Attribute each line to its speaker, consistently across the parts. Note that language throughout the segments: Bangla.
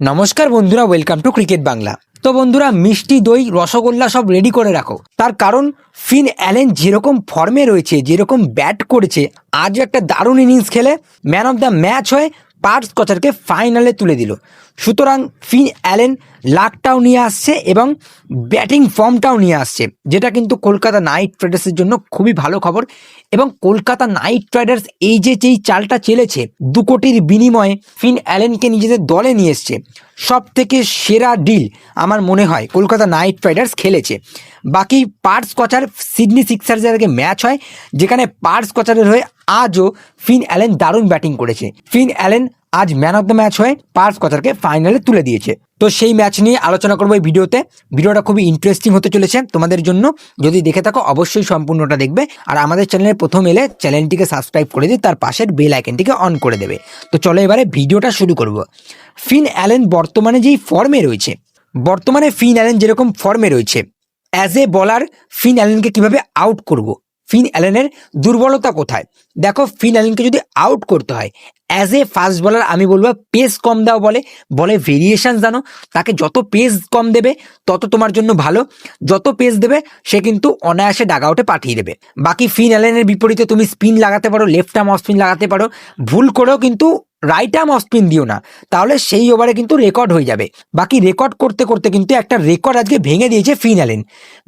Speaker 1: নমস্কার বন্ধুরা ওয়েলকাম টু ক্রিকেট বাংলা তো বন্ধুরা, মিষ্টি দই, রসগোল্লা সব রেডি করে রাখো। তার কারণ ফিন অ্যালেন যেরকম ফর্মে রয়েছে, যেরকম ব্যাট করেছে আজও একটা দারুণ ইনিংস খেলে ম্যান অফ দ্য ম্যাচ হয়ে পার্স কচারকে ফাইনালে তুলে দিল। সুতরাং ফিন অ্যালেন লাকটাও নিয়ে আসছে এবং ব্যাটিং ফর্মটাও নিয়ে আসছে, যেটা কিন্তু কলকাতা নাইট রাইডার্সের জন্য খুবই ভালো খবর। এবং কলকাতা নাইট রাইডার্স এই যে যেই চালটা চেলেছে, দু কোটির বিনিময়ে ফিন অ্যালেনকে নিজেদের দলে নিয়ে এসছে। সব থেকে সেরা ডিল আমার মনে হয় কলকাতা নাইট রাইডার্স খেলেছে। বাকি পার্স কচার সিডনি সিক্সার্সের আগে ম্যাচ হয়, যেখানে পার্স কচারের হয়ে আজও ফিন অ্যালেন দারুণ ব্যাটিং করেছে। ফিন অ্যালেন আজ ম্যান অফ দ্য ম্যাচ হয়ে পার্স কচারকে ফাইনালে তুলে দিয়েছে। তো সেই ম্যাচ নিয়ে আলোচনা করব এই ভিডিওতে। ভিডিওটা খুবই ইন্টারেস্টিং হতে চলেছে তোমাদের জন্য। যদি দেখে থাকো, অবশ্যই সম্পূর্ণটা দেখবে। আর আমাদের চ্যানেলে প্রথম এলে চ্যানেলটিকে সাবস্ক্রাইব করে দিয়ে তার পাশের বেল আইকনটিকে অন করে দেবে। তো চলো এবারে ভিডিওটা শুরু করব। ফিন অ্যালেন বর্তমানে যেই ফর্মে রয়েছে, বর্তমানে ফিন অ্যালেন যেরকম ফর্মে রয়েছে অ্যাজ এ বলার ফিন অ্যালেনকে কীভাবে আউট করব? ফিন অ্যালেনের দুর্বলতা কোথায়? দেখো, ফিন অ্যালেনকে যদি আউট করতে হয় অ্যাজ এ ফাস্ট বলার আমি বলব পেস কম দাও বলে বলে ভেরিয়েশন জানো, তাকে যত পেস কম দেবে, তত তোমার জন্য ভালো, যত পেস দেবে, সে কিন্তু অনায়াসে ডাগ আউটে পাঠিয়ে দেবে। বাকি ফিন অ্যালেনের বিপরীতে তুমি স্পিন লাগাতে পারো লেফট আর্ম অফ স্পিন লাগাতে পারো, ভুল করেও কিন্তু রাইট আর্ম অফস্পিন দিও না। তাহলে সেই ওভারে কিন্তু রেকর্ড হয়ে যাবে। বাকি রেকর্ড করতে করতে কিন্তু একটা রেকর্ড আজকে ভেঙে দিয়েছে ফিন অ্যালেন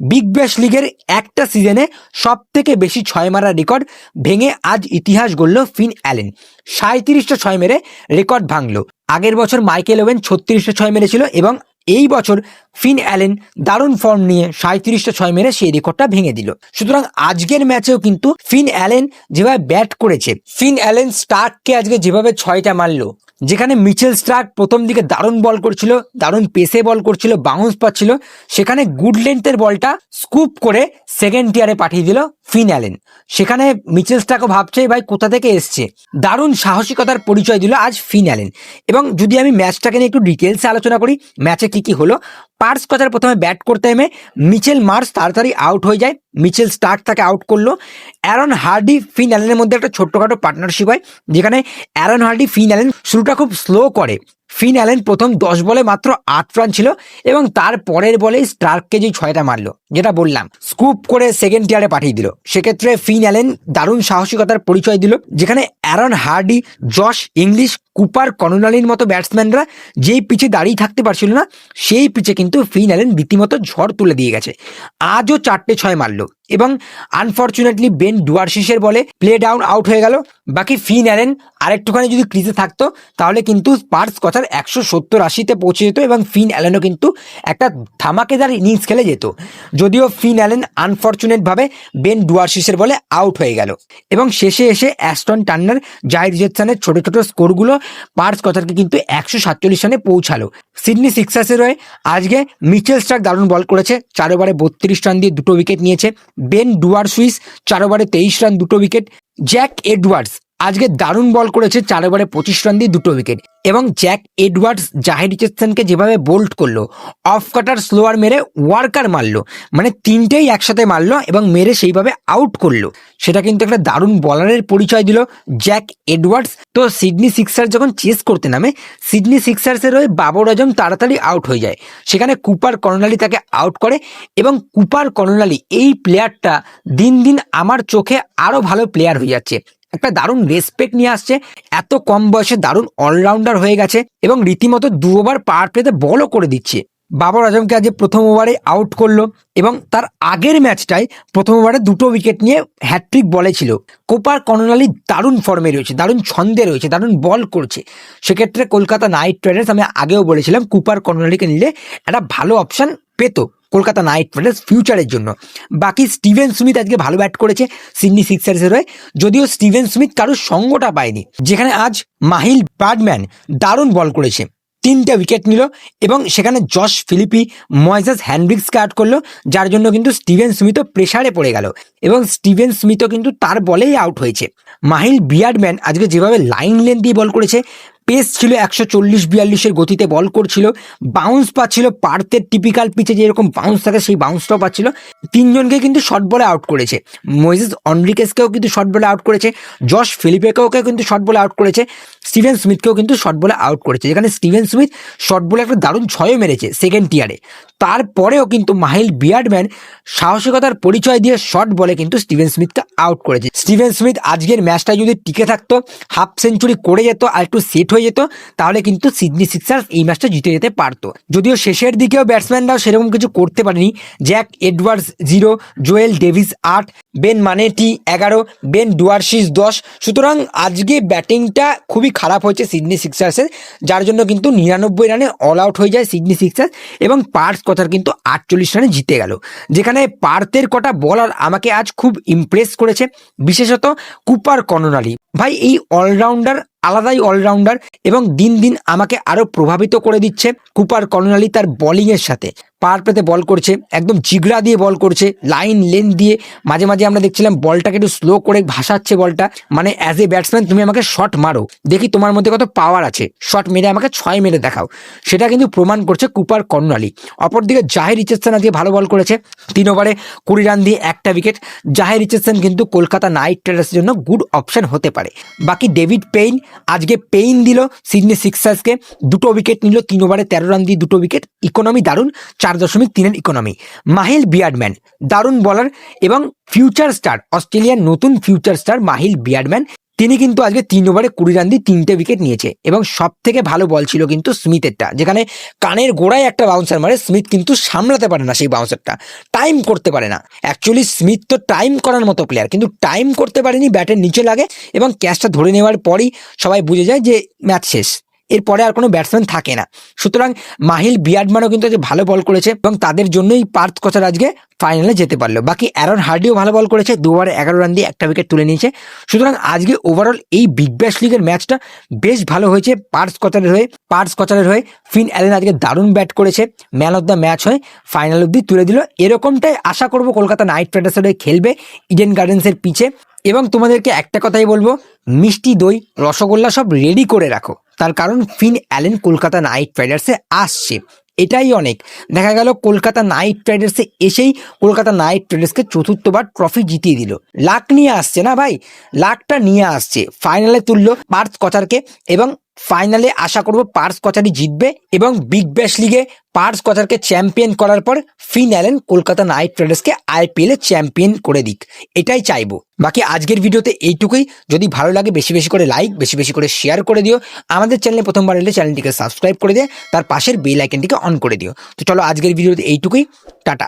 Speaker 1: বিগ ব্যাশ লিগের একটা সিজনে সব থেকে বেশি ছয় মারা রেকর্ড ভেঙে আজ ইতিহাস গড়ল ফিন অ্যালেন সাঁত্রিশটা ছয় মেরে রেকর্ড ভাঙল। আগের বছর মাইকেল ওভেন ছত্রিশটা ছয় মেরেছিল এবং এই বছর ফিন অ্যালেন দারুণ ফর্ম নিয়ে সাঁত্রিশটা ছয় মেরে সেই রেকর্ডটা ভেঙে দিল। সুতরাং আজকের ম্যাচেও কিন্তু ফিন অ্যালেন যেভাবে ব্যাট করেছে, ফিন অ্যালেন স্টার্ককে আজকে যেভাবে ছয়টা মারলো, যেখানে মিচেল স্টার্ক প্রথম দিকে দারুণ বল করছিল, দারুণ পেসে বল করছিল, বাউন্স পাচ্ছিল, সেখানে গুড লেন্থের বলটা স্কুপ করে সেকেন্ড টিয়ারে পাঠিয়ে দিল ফিন অ্যালেন। সেখানে মিচেল স্টার্কও ভাবছে, ভাই, কোথা থেকে এসছে? দারুণ সাহসিকতার পরিচয় দিল আজ ফিন অ্যালেন। এবং যদি আমি ম্যাচটাকে নিয়ে একটু ডিটেলসে আলোচনা করি, ম্যাচে কি কি হলো পার্স কথার প্রথমে ব্যাট করতে এমে মিচেল মার্স তাড়াতাড়ি আউট হয়ে যায়। মিচেল স্টার্ক তাকে আউট করল। অ্যারন হার্ডি, ফিন অ্যালেনের মধ্যে একটা ছোট্টখাটো পার্টনারশিপ হয়, যেখানে অ্যারন হার্ডি, ফিন অ্যালেন শুরুটা খুব স্লো করে। ফিন অ্যালেন প্রথম দশ বলে মাত্র আট রান ছিল এবং তার পরের বলেই স্টার্ককে যে ছয়টা মারলো, যেটা বললাম, স্কুপ করে সেকেন্ড টিয়ারে পাঠিয়ে দিল। সেক্ষেত্রে ফিন অ্যালেন দারুণ সাহসিকতার পরিচয় দিল, যেখানে Aaron Hardie, Josh Inglis Cooper কর্নালির মতো ব্যাটসম্যানরা যেই পিচে দাঁড়িয়ে থাকতে পারছিল না, সেই পিচে কিন্তু ফিন অ্যালেন রীতিমতো ঝড় তুলে দিয়ে গেছে। আজও চারটে ছয় মারল এবং আনফর্চুনেটলি বেন ডুয়ারশিসের বলে প্লে ডাউন আউট হয়ে গেল। বাকি ফিন অ্যালেন আরেকটুখানি যদি ক্রিজে থাকতো, তাহলে কিন্তু স্পার্স কথার একশো সত্তর আশিতে পৌঁছে যেত এবং ফিন অ্যালেনও কিন্তু একটা ধামাকেদার ইনিংস খেলে যেত। যদিও ফিন অ্যালেন আনফর্চুনেটভাবে বেন ডুয়ারশিসের বলে আউট হয়ে গেল। এবং শেষে এসে অ্যাস্টন টার্নার জাহির জেটসানের ছোট ছোট স্কোরগুলো পার্স কথাকে কিন্তু একশো সাতচল্লিশ রানে পৌঁছালো। সিডনি সিক্সার্সের হয়ে আজকে মিচেল স্টার্ক দারুণ বল করেছে, চার ওভারে বত্রিশ রান দিয়ে দুটো উইকেট নিয়েছে। বেন ডুয়ার সুইস চার ওভারে তেইশ রান, দুটো উইকেট। জ্যাক এডওয়ার্ডস আজকে দারুণ বল করেছে চার ওভারে পঁচিশ রান দিয়ে দুটো উইকেট এবং জ্যাক এডওয়ার্ডস জাহির রিচেসনকে যেভাবে বোল্ড করল অফ কাটার স্লোয়ার মেরে ওয়ার্কার মারলো মানে তিনটেই একসাথে মারলো এবং মেরে সেইভাবে আউট করল। সেটা কিন্তু একটা দারুণ বলারের পরিচয় দিল জ্যাক এডওয়ার্ডস। তো সিডনি সিক্সার যখন চেস করতে নামে, সিডনি সিক্সার্সের হয়ে বাবর আজম তাড়াতাড়ি আউট হয়ে যায়। সেখানে কুপার কর্নালি তাকে আউট করে এবং কুপার কর্নালি এই প্লেয়ারটা দিন দিন আমার চোখে আরও ভালো প্লেয়ার হয়ে যাচ্ছে। একটা দারুণ রেসপেক্ট নিয়ে আসছে। এত কম বয়সে দারুণ অলরাউন্ডার হয়ে গেছে এবং রীতিমতো দু ওভার পাওয়ার প্লেতে বলও করে দিচ্ছে। বাবর আজমকে আজ প্রথম ওভারে আউট করল এবং তার আগের ম্যাচটায় প্রথম ওভারে দুটো উইকেট নিয়ে হ্যাট্রিক বলে ছিল। কোপার কর্নালি দারুণ ফর্মে রয়েছে, দারুণ ছন্দে রয়েছে, দারুণ বল করছে। সেক্ষেত্রে কলকাতা নাইট রাইডার্স আমি আগেও বলেছিলাম, কুপার কর্নালিকে নিলে একটা ভালো অপশান পেতো। কলকাতা নাইট রাইডার্স ফিউচারের জন্য। বাকি স্টিভেন স্মিথ আজকে ভালো ব্যাট করেছে সিডনি সিক্সার্সের হয়ে। যদিও স্টিভেন স্মিথ কারোর সঙ্গটা পায়নি। যেখানে আজ মাহিল ব্যাডম্যান দারুণ বল করেছে। তিনটে উইকেট নিল এবং সেখানে জশ ফিলিপি ময়জাস হ্যান্ড্রিক্সকে আউট করল, যার জন্য কিন্তু স্টিভেন স্মিথও প্রেসারে পড়ে গেল এবং স্টিভেন স্মিথও কিন্তু তার বলেই আউট হয়েছে। মাহিল বিয়ার্ডম্যান আজকে যেভাবে লাইন লেন দিয়ে বল করেছে পেস ছিল একশো চল্লিশ বিয়াল্লিশের গতিতে বল করছিল। বাউন্স পাচ্ছিল, পার্থের টিপিক্যাল পিচে যেরকম বাউন্স থাকে সেই বাউন্সটাও পাচ্ছিল। তিনজনকে কিন্তু শর্ট বলে আউট করেছে। মোয়েসেস অনরিকেসকেও কিন্তু শর্ট বলে আউট করেছে। জশ ফিলিপেকেও কিন্তু শর্ট বলে আউট করেছে। স্টিভেন স্মিথকেও কিন্তু শর্ট বলে আউট করেছে। যেখানে স্টিভেন স্মিথ শর্ট বলে একটা দারুণ ছয়ও মেরেছে সেকেন্ড টিয়ারে তারপরেও কিন্তু মাহিল বিয়ার্ডম্যান সাহসিকতার পরিচয় দিয়ে শর্ট বলে কিন্তু স্টিভেন স্মিথকে আউট করেছে। স্টিভেন স্মিথ আজকের ম্যাচটা যদি টিকে থাকতো হাফ সেঞ্চুরি করে যেত আর একটু সেট হয়ে যেত, তাহলে কিন্তু সিডনি সিক্সার্স এই ম্যাচটা জিতে যেতে পারতো। যদিও শেষের দিকেও ব্যাটসম্যানরাও সেরকম কিছু করতে পারেনি। Jack Edwards zero, Joel Davies আট, বেন মানেটি এগারো, বেন ডুয়ার্সিস দশ। সুতরাং আজকে ব্যাটিংটা খুবই খারাপ হয়েছে সিডনি সিক্সার্সের, যার জন্য কিন্তু নিরানব্বই রানে অল আউট হয়ে যায় সিডনি সিক্সার্স এবং পার্স কথার কিন্তু আটচল্লিশ রানে জিতে গেল। যেখানে পার্থের কটা বলার আমাকে আজ খুব ইমপ্রেস করেছে, বিশেষত কুপার কর্নালি ভাই, এই অলরাউন্ডার আলাদাই অলরাউন্ডার এবং দিন দিন আমাকে আরও প্রভাবিত করে দিচ্ছে কুপার কর্ণালী তার বোলিংয়ের সাথে। পার পেতে বল করছে, একদম জিগড়া দিয়ে বল করছে, লাইন লেন দিয়ে। মাঝে মাঝে আমরা দেখছিলাম বলটাকে একটু স্লো করে ভাসাচ্ছে বলটা। মানে অ্যাজ এ ব্যাটসম্যান তুমি আমাকে শট মারো। দেখি তোমার মধ্যে কত পাওয়ার আছে। শট মেরে আমাকে ছয় মেরে দেখাও। সেটা কিন্তু প্রমাণ করছে কুপার কর্নালি অপরদিকে জাহের রিচেপশন আজকে ভালো বল করেছে। তিন ওভারে কুড়ি রান দিয়ে একটা উইকেট জাহের রিচেপশন কিন্তু কলকাতা নাইট রাইডার্সের জন্য গুড অপশন হতে পারে। বাকি ডেভিড পেইন আজকে পেইন দিল সিডনি সিক্সার্সকে। দুটো উইকেট নিল, তিন ওভারে তেরো রান দিয়ে দুটো উইকেট ইকোনমি দারুণ। চার দশমিক তিনের ইকোনমি মাহিল বিয়ার্ডম্যান, দারুণ বলার এবং ফিউচার স্টার অস্ট্রেলিয়ার নতুন ফিউচার স্টার মাহিল বিয়ার্ডম্যান। তিনি কিন্তু আজকে তিন ওভারে কুড়ি রান দিয়ে তিনটে উইকেট নিয়েছে এবং সব থেকে ভালো বল ছিল কিন্তু স্মিথেরটা, যেখানে কানের গোড়ায় একটা বাউন্সার মারে, স্মিথ কিন্তু সামলাতে পারে না সেই বাউন্সারটা টাইম করতে পারে না। অ্যাকচুয়ালি স্মিথ তো টাইম করার মতো প্লেয়ার কিন্তু টাইম করতে পারেনি ব্যাটের নিচে লাগে এবং ক্যাচটা ধরে নেওয়ার পরই সবাই বুঝে যায় যে ম্যাচ শেষ। এরপরে আর কোনো ব্যাটসম্যান থাকে না। সুতরাং মাহিল বিয়ার্ডম্যানও কিন্তু আজকে ভালো বল করেছে এবং তাদের জন্যই পার্থ কোচার আজকে ফাইনালে যেতে পারল। বাকি অ্যারন হার্ডিও ভালো বল করেছে দু ওভারে এগারো রান দিয়ে একটা উইকেট তুলে নিয়েছে। সুতরাং আজকে ওভারঅল এই বিগ ব্যাশ লিগের ম্যাচটা বেশ ভালো হয়েছে পার্স কচারের হয়ে। পার্স কচারের হয়ে ফিন অ্যালেন আজকে দারুণ ব্যাট করেছে। ম্যান অফ দ্য ম্যাচ হয়ে ফাইনাল অব্দি তুলে দিল। এরকমটাই আশা করব কলকাতা নাইট রাইডার্সের হয়ে খেলবে। ইডেন গার্ডেন্সের পিছে। এবং তোমাদেরকে একটা কথাই বলব, মিষ্টি দই, রসগোল্লা সব রেডি করে রাখো। তার কারণ ফিন অ্যালেন কলকাতা নাইট রাইডার্সে আসছে। এটাই অনেক। দেখা গেল কলকাতা নাইট রাইডার্সে এসেই কলকাতা নাইট রাইডার্সকে চতুর্থবার ট্রফি জিতিয়ে দিল। লাখ নিয়ে আসছে না ভাই? লাখটা নিয়ে আসছে। ফাইনালে তুললো পার্থ কচারকে এবং ফাইনালে আশা করব পার্স কচারি জিতবে এবং বিগ ব্যাশ লিগে পার্স কচারকে চ্যাম্পিয়ন করার পর ফিন অ্যালেন কলকাতা নাইট রাইডার্সকে আইপিএল এ চ্যাম্পিয়ন করে দিক। এটাই চাইব। বাকি আজকের ভিডিওতে এইটুকুই। যদি ভালো লাগে, বেশি বেশি করে লাইক বেশি বেশি করে শেয়ার করে দিও। আমাদের চ্যানেলে প্রথমবার এলে চ্যানেলটিকে সাবস্ক্রাইব করে দিয়ে, তার পাশের বেল আইকনটিকে অন করে দিও। তো চলো আজকের ভিডিওতে এইটুকুই। টাটা।